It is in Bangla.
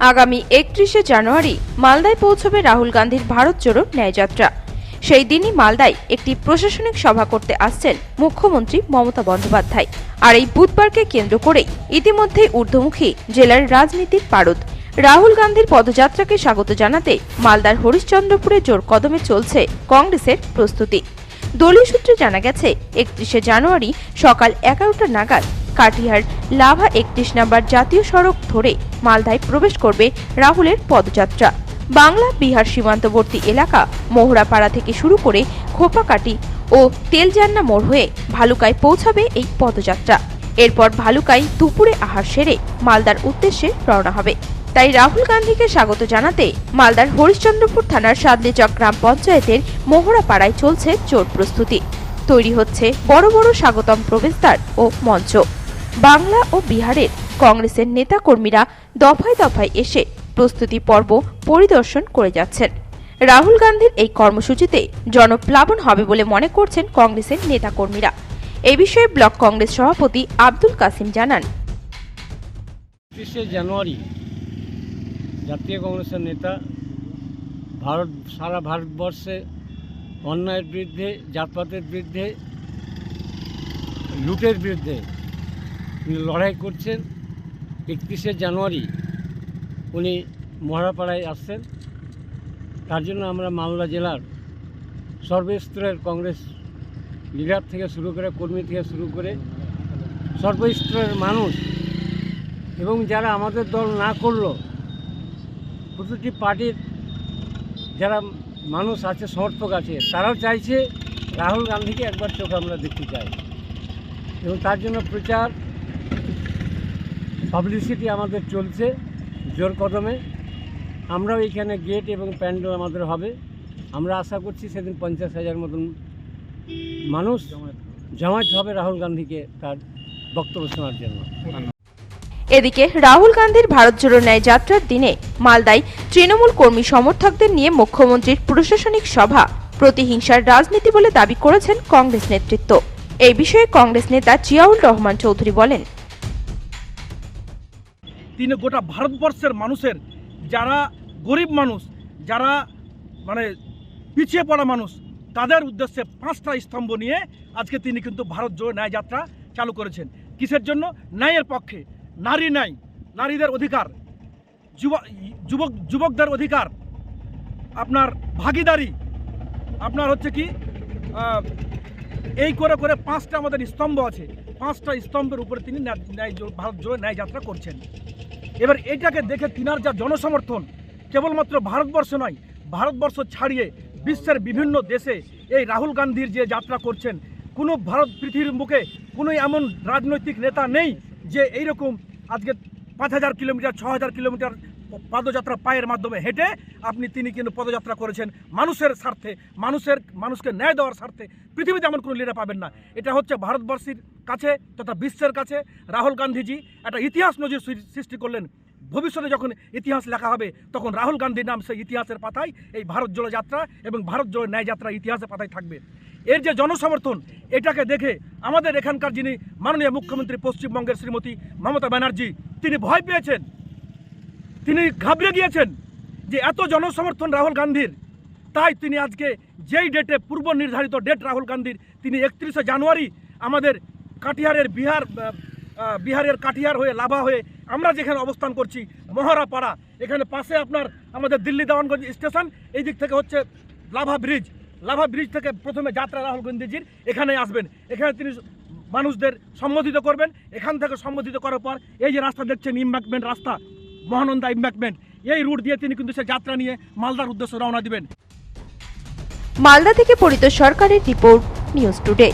আগামী একত্রিশে জানুয়ারি মালদায় পৌঁছবে রাহুল গান্ধীর ভারত জোড়ো ন্যায়যাত্রা। সেই দিনই মালদায় একটি প্রশাসনিক সভা করতে আসছেন মুখ্যমন্ত্রী মমতা বন্দ্যোপাধ্যায়। আর এই বুধবারকে কেন্দ্র করেই ইতিমধ্যেই ঊর্ধ্বমুখী জেলার রাজনীতির পারদ। রাহুল গান্ধীর পদযাত্রাকে স্বাগত জানাতে মালদার হরিশ্চন্দ্রপুরে জোর কদমে চলছে কংগ্রেসের প্রস্তুতি। দলীয় সূত্রে জানা গেছে, একত্রিশে জানুয়ারি সকাল এগারোটা নাগাদ কাটিহার লাভা একত্রিশ নম্বর জাতীয় সড়ক ধরে মালদায় প্রবেশ করবে রাহুলের পদযাত্রা। বাংলা, বিহার সীমান্তবর্তী এলাকা মোহরাপাড়া থেকে শুরু করে খোপাকাটি ও তেলজান্না মোড় হয়ে ভালুকায় পৌঁছাবে এই পদযাত্রা। এরপর ভালুকায় দুপুরে আহার সেরে মালদার উদ্দেশ্যে রওনা হবে। তাই রাহুল গান্ধীকে স্বাগত জানাতে মালদার হরিশ্চন্দ্রপুর থানার সাদলিচক গ্রাম পঞ্চায়েতের মোহরাপাড়ায় চলছে জোর প্রস্তুতি। তৈরি হচ্ছে বড় বড় স্বাগতম প্রবেশদ্বার ও মঞ্চ। বাংলা ও বিহারের কংগ্রেসের নেতাকর্মীরা দফায় দফায় এসে প্রস্তুতি পর্ব পরিদর্শন করে যাচ্ছেন। রাহুল গান্ধীর এই কর্মসূচিতে জনপ্লাবন হবে বলে মনে করছেন কংগ্রেসের নেতাকর্মীরা। এ বিষয়ে ব্লক কংগ্রেস সভাপতি আব্দুল কাসিম জানান। জানুয়ারি জাতীয় কংগ্রেসের নেতা ভারত, সারা ভারতবর্ষে অন্যায়ের বিরুদ্ধে, জাতপাতের বিরুদ্ধে, লুটের বিরুদ্ধে উনি লড়াই করছেন। একত্রিশে জানুয়ারি উনি মহারাপাড়ায় আসছেন। তার জন্য আমরা মালদা জেলার সর্বস্তরের কংগ্রেস লিডার থেকে শুরু করে, কর্মী থেকে শুরু করে সর্বস্তরের মানুষ এবং যারা আমাদের দল না করল, প্রতিটি পার্টির যারা মানুষ আছে, সমর্থক আছে, তারাও চাইছে রাহুল গান্ধীকে একবার চোখে আমরা দেখতে চাই। এবং তার জন্য প্রচার পাবলিসিটি আমাদের চলছে, জোর কদমে। আমরাও এখানে গেট এবং প্যান্ডেল আমাদের হবে। আমরা আশা করছি সেদিন পঞ্চাশ হাজার মতন মানুষ জমায়েত হবে রাহুল গান্ধীকে তার বক্তব্য শোনার জন্য। এদিকে রাহুল গান্ধীর ভারত জোড়ো ন্যায় যাত্রার দিনে মালদায় তৃণমূল কর্মী সমর্থকদের নিয়ে মুখ্যমন্ত্রীর প্রশাসনিক সভা, প্রতিহিংসার রাজনীতি বলে দাবি করেছেন কংগ্রেস নেতৃত্ব। এই বিষয়ে কংগ্রেস নেতা জিয়াউল রহমান চৌধুরী বলেন তিনি গোটা ভারতবর্ষের মানুষের, যারা গরিব মানুষ, যারা মানে পিছিয়ে পড়া মানুষ, তাদের উদ্দেশ্যে পাঁচটা স্তম্ভ নিয়ে আজকে তিনি কিন্তু ভারত জোড়ো ন্যায় যাত্রা চালু করেছেন। কিসের জন্য? ন্যায়ের পক্ষে। নারী ন্যায়। নারীদের অধিকার। যুবক যুবক, যুবকদের অধিকার। আপনার ভাগিদারি। আপনার হচ্ছে কি এই করে করে পাঁচটা আমাদের স্তম্ভ আছে। পাঁচটা স্তম্ভের উপরে তিনি ন্যায়- ভারত জোড়ো ন্যায় যাত্রা করছেন। এবার এটাকে দেখে তিনার যা জনসমর্থন, কেবলমাত্র ভারতবর্ষ নয়, ভারতবর্ষ ছাড়িয়ে বিশ্বের বিভিন্ন দেশে এই রাহুল গান্ধীর যে যাত্রা করছেন, কোনো ভারত পৃথিবীর মুখে কোনো এমন রাজনৈতিক নেতা নেই যে এইরকম আজকে পাঁচ হাজার কিলোমিটার, ছ হাজার কিলোমিটার পদযাত্রা পায়ের মাধ্যমে হেঁটে আপনি, তিনি কিন্তু পদযাত্রা করেছেন মানুষের স্বার্থে, মানুষের, মানুষকে ন্যায় দেওয়ার স্বার্থে। পৃথিবীতে এমন কোনো লিডার পাবেন না। এটা হচ্ছে ভারতবর্ষের কাছে তথা বিশ্বের কাছে রাহুল গান্ধীজি একটা ইতিহাস নজির সৃষ্টি করলেন। ভবিষ্যতে যখন ইতিহাস লেখা হবে, তখন রাহুল গান্ধীর নাম সেই ইতিহাসের পাতায়, এই ভারত জোড়ো যাত্রা এবং ভারত জোড়ো ন্যায় যাত্রা ইতিহাসের পাতায় থাকবে। এর যে জনসমর্থন, এটাকে দেখে আমাদের এখানকার যিনি মাননীয় মুখ্যমন্ত্রী পশ্চিমবঙ্গের শ্রীমতী মমতা ব্যানার্জি, তিনি ভয় পেয়েছেন। তিনি ঘাবড়ে গিয়েছেন যে এত জনসমর্থন রাহুল গান্ধীর। তাই তিনি আজকে যেই ডেটে পূর্ব নির্ধারিত ডেট রাহুল গান্ধীর, তিনি একত্রিশে জানুয়ারি আমাদের কাটিহারের বিহার বিহারের কাটিহার হয়ে লাভা হয়ে আমরা যেখানে অবস্থান করছি মহারাপাড়া এখানে পাশে আপনার আমাদের দিল্লি দেওয়ানগঞ্জ স্টেশন, এই দিক থেকে হচ্ছে লাভা ব্রিজ লাভা ব্রিজ থেকে প্রথমে যাত্রা রাহুল গান্ধীজির এখানে আসবেন। এখানে তিনি মানুষদের সম্বোধিত করবেন। এখান থেকে সম্বোধিত করার পর এই যে রাস্তা দেখছেন ইম্প্যাক্টমেন্ট রাস্তা মহানন্দা ইম্বাকমেন্ট এই রুট দিয়ে তিনি কিন্তু সে যাত্রা নিয়ে মালদার উদ্দেশ্যে রওনা দিবেন। মালদা থেকে পরিত সরকারের রিপোর্ট নিউজ টুডে।